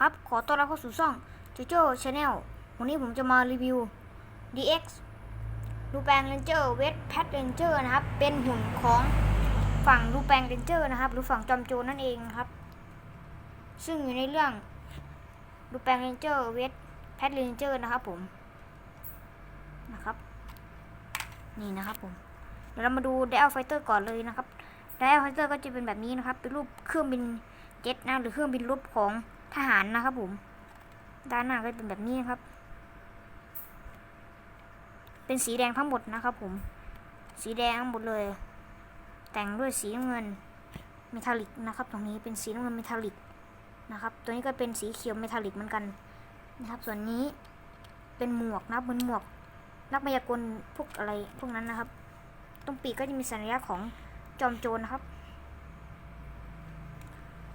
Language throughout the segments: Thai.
ครับ ขอต้อนรับเข้าสู่ช่องจูโจ้ชาแนลวันนี้ผมจะมารีวิว DX รูแปลงเรนเจอร์เวทแพทเรนเจอร์นะครับ เป็นหุ่นของฝั่งรูแปลงเรนเจอร์นะครับ หรือฝั่งจอมโจรนั่นเองครับ ซึ่งอยู่ในเรื่องรูแปลงเรนเจอร์เวทแพทเรนเจอร์นะครับผม นะครับ นี่นะครับผม เดี๋ยวเรามาดู d ด l ไฟเตอร์ก่อนเลยนะครับ d ด l ไฟเตอร์ก็จะเป็นแบบนี้นะครับ เป็นรูปเครื่องบินเจ็ตนะหรือเครื่องบินรบของ ทหารนะครับผม ด้านหน้าก็จะเป็นแบบนี้ครับ เป็นสีแดงทั้งหมดนะครับผม สีแดงทั้งหมดเลย แต่งด้วยสีน้ำเงินเมทัลลิกนะครับ ตรงนี้เป็นสีน้ำเงินเมทัลลิกนะครับ ตัวนี้ก็เป็นสีเขียวเมทัลลิกเหมือนกันนะครับ ส่วนนี้เป็นหมวกนะครับเหมือนหมวก นักมายากลพวกอะไรพวกนั้นนะครับ ตรงปีกก็จะมีสัญลักษณ์ของจอมโจรนะครับ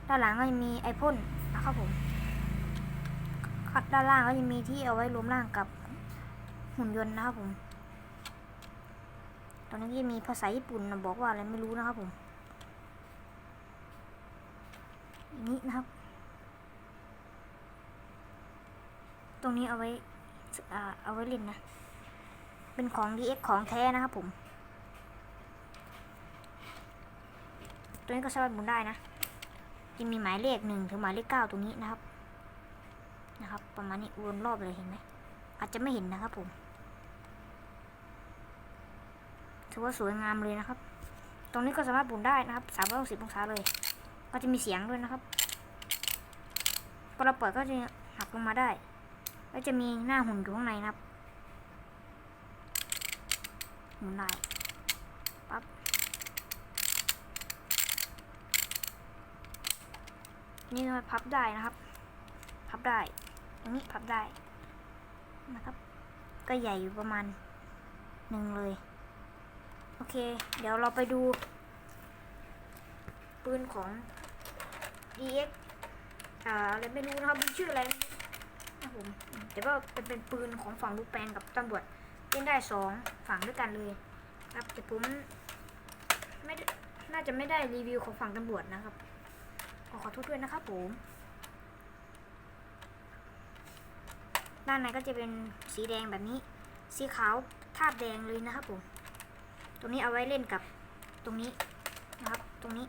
ด้านหลังก็จะมีไอพ่น ครับผมด้านล่างก็จะมีที่เอาไว้รวมร่างกับหุ่นยนต์นะครับผม ตอนนี้จะมีภาษาญี่ปุ่นนะบอกว่าอะไรไม่รู้นะครับผมอย่างนี้นะครับ ตรงนี้เอาไว้เอาไว้เล่นนะ เป็นของ DX ของแท้นะครับผม ตัวนี้ก็สามารถหมุนได้นะ จะมีหมายเลขหนึ่งถึงหมายเลขเก้าตรงนี้นะครับ นะครับ ประมาณนี้วนรอบเลยเห็นไหมอาจจะไม่เห็นนะครับผมถือว่าสวยงามเลยนะครับ ตรงนี้ก็สามารถหมุนได้นะครับสามร้อยหกสิบองศาเลย ก็จะมีเสียงด้วยนะครับพอเราเปิดก็จะหักลงมาได้ แล้วจะมีหน้าหุ่นอยู่ข้างในนะครับหมุนได้ปั๊บ นี่มันพับได้นะครับ พับได้ตรงนี้พับได้นะครับ ก็ใหญ่อยู่ประมาณหนึ่งเลย โอเค เดี๋ยวเราไปดู ปืนของ DX อ่าอะไรไม่รู้นะครับชื่ออะไรนะครับผมแต่ว่าเป็นเป็นปืนของฝั่งลูกแปลงกับตำรวจเล่นได้สองฝั่งด้วยกันเลยครับแต่ผมไม่น่าจะไม่ได้รีวิวของฝั่งตำรวจนะครับ ขอขอโทษด้วยนะครับผม ด้านในก็จะเป็นสีแดงแบบนี้ สีขาวธาตุแดงเลยนะครับผม ตรงนี้เอาไว้เล่นกับตรงนี้นะครับ ตรงนี้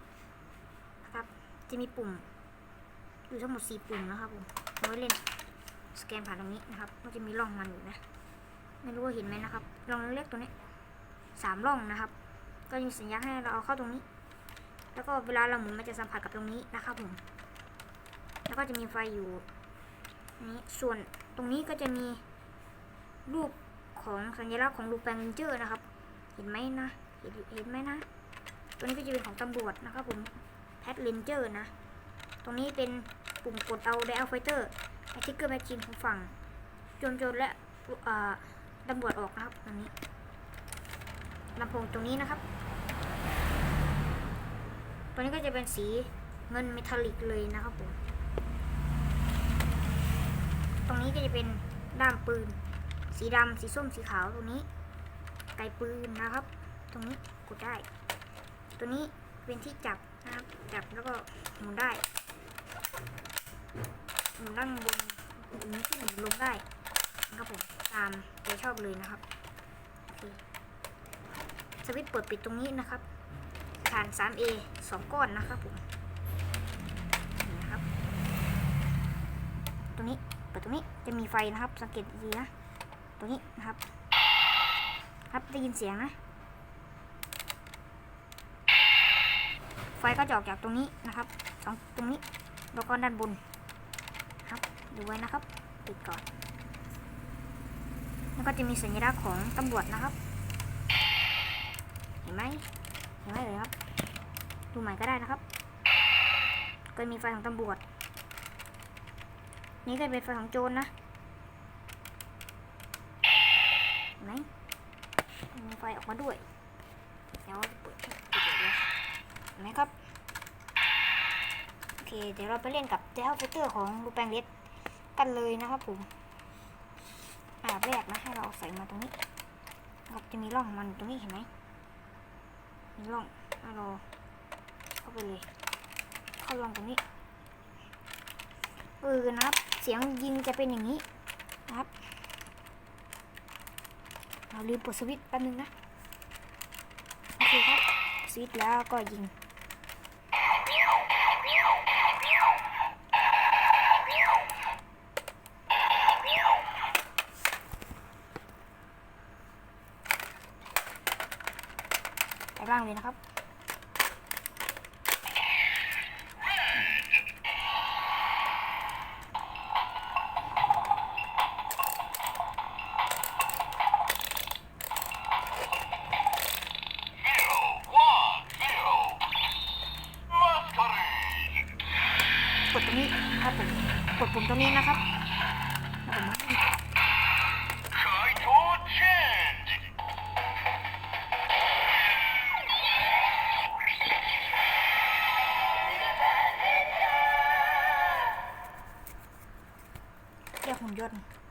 นะครับ จะมีปุ่ม อยู่ทั้งหมดสี่ปุ่มนะครับผมเอาไว้เล่นสแกนผ่านตรงนี้นะครับก็จะมีร่องมันอยู่นะ ไม่รู้ว่าเห็นไหมนะครับร่องเล็กๆตัวนี้สามร่องนะครับ ก็มีสัญญาณให้เราเอาเข้าตรงนี้ แล้วก็เวลาเราหมุนมันจะสัมผัสกับตรงนี้นะครับผม แล้วก็จะมีไฟอยู่นี้ส่วนตรงนี้ก็จะมีรูปของสัญลักษณ์ของลูปแปงเจอร์นะครับ เห็นไหมนะ เห็นเห็นไหมนะ ตัวนี้ก็จะเป็นของตำรวจนะครับผมแพทเรนเจอร์นะ ตรงนี้เป็นปุ่มกดเอาไดอัลไฟเตอร์ไอทิกเกอร์แมชชีนของฝั่งโจรโจรและอ่าตำรวจออกนะครับตรงนี้ลำโพงตรงนี้นะครับ ตัวนี้ก็จะเป็นสีเงินเมทัลลิกเลยนะครับผม ตรงนี้ก็จะเป็นด้ามปืน สีดำสีส้มสีขาวตรงนี้ ไกปืนนะครับ ตรงนี้กดได้ ตัวนี้เป็นที่จับนะครับ จับแล้วก็หมุนได้หมุนด้านบนหมุนขึ้นหมุนลงได้นะครับผมตามใจชอบเลยนะครับโอเคสวิตช์เปิดปิดตรงนี้นะครับ ฐาน 3A สองก้อนนะครับผมนะครับ ตรงนี้เปิดตรงนี้จะมีไฟนะครับ สังเกตดีนะ ตรงนี้นะครับ ครับได้ยินเสียงนะ ไฟก็จะออกจากตรงนี้นะครับสองตรงนี้แล้วก็ด้านบนครับ ดูไว้นะครับปิดก่อน แล้วก็จะมีสัญลักษณ์ของตำรวจนะครับ เห็นไหมเห็นไหมเลยครับ ดูใหม่ก็ได้นะครับ ก็มีไฟของตำรวจ นี่ก็เป็นไฟของโจรนะเห็นไหมมีไฟออกมาด้วย เดี๋ยวเปิดปิดเห็นไหมครับ โอเค เดี๋ยวเราไปเล่นกับเจ้าฟิเตอร์ของลูแปงเลสกันเลยนะครับผมอันดับแรกนะให้เราใส่มาตรงนี้ครับจะมีร่องมันตรงนี้เห็นไหมมีร่องให้เรา เข้าไปเลย เข้าร่องตรงนี้เออนะครับ เสียงยิงจะเป็นอย่างนี้นะครับ เราลืมเปิดสวิตช์แป๊บนึงนะโอเคครับสวิตช์แล้วก็ยิงไปล่างเลยนะครับ กดตรงนี้ครับผมกดปุ่มตรงนี้นะครับเรียกหุ่นยนต์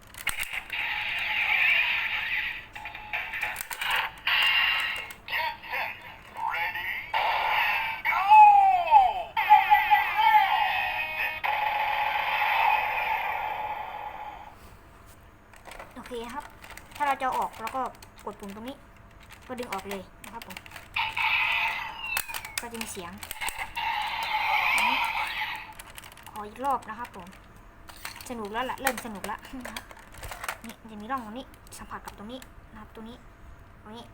จะออกแล้วก็กดปุ่มตรงนี้ ก็ดึงออกเลยนะครับผมก็จะมีเสียงขออีกรอบนะครับผม สนุกแล้วละเริ่มสนุกแล้วนะครับนี่จะมีร่องตรงนี้สัมผัสกับตรงนี้นะครับ ตรงนี้ ตรงนี้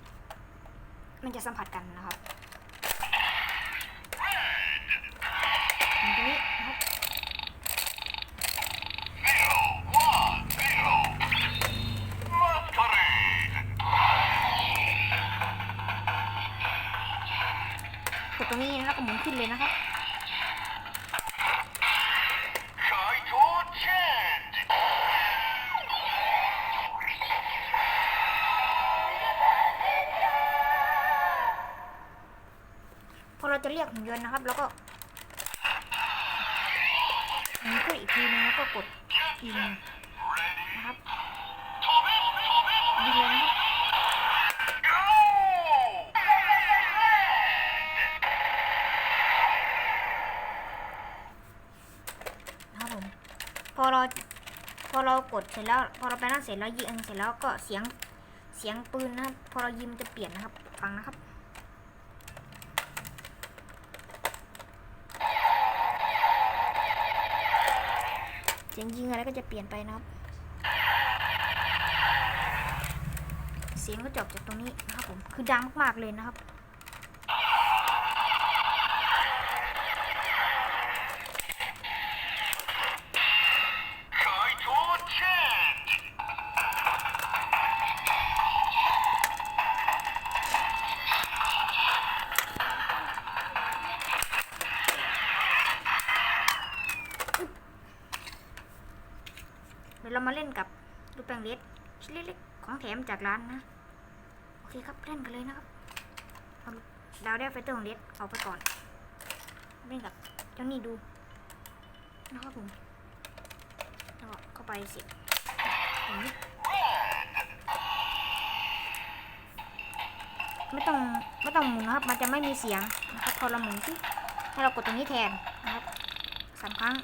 มันจะสัมผัสกันนะครับ ขึ้นเลยนะครับพอเราจะเรียกหุ่นยนต์นะครับ แล้วก็หมุนขึ้นอีกทีนึงแล้วก็กดยิงนะครับยิงเลยนะครับ กดเสร็จแล้วพอเราไปนั่งเสร็จแล้วยิงเสร็จแล้วก็เสียงเสียงปืนนะครับพอเรายิงมันจะเปลี่ยนนะครับฟังนะครับเสียงยิงอะไรก็จะเปลี่ยนไปนะครับ เสียงก็จบจากตรงนี้นะครับผมคือดังมากๆเลยนะครับ เรามาเล่นกับลูกแปงเล็ดชิ้นเล็กๆของแถมจากร้านนะ โอเคครับเล่นกันเลยนะครับเอาดาวได้ไฟเตอร์ของเล็ดเอาไปก่อนเล่นกับเจ้านี่ดูนะครับผมแล้วก็เข้าไปเสิอย่างนี้ไม่ต้องไม่ต้องหมุนนะครับ มันจะไม่มีเสียงนะครับพอเราหมุนที่ให้เรากดตรงนี้แทนนะครับสามครั้ง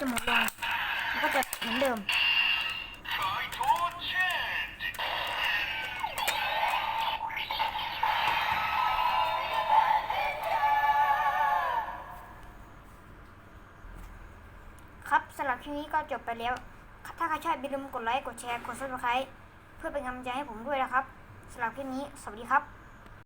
จะหมุนลงมันก็จะเหมือนเดิมครับสำหรับคลิปนี้ก็จบไปแล้ว ถ้าใครชอบอย่าลืมกดไลค์ กดแชร์ กด subscribe เพื่อเป็นกำลังใจให้ผมด้วยนะครับสำหรับคลิปนี้ สวัสดีครับ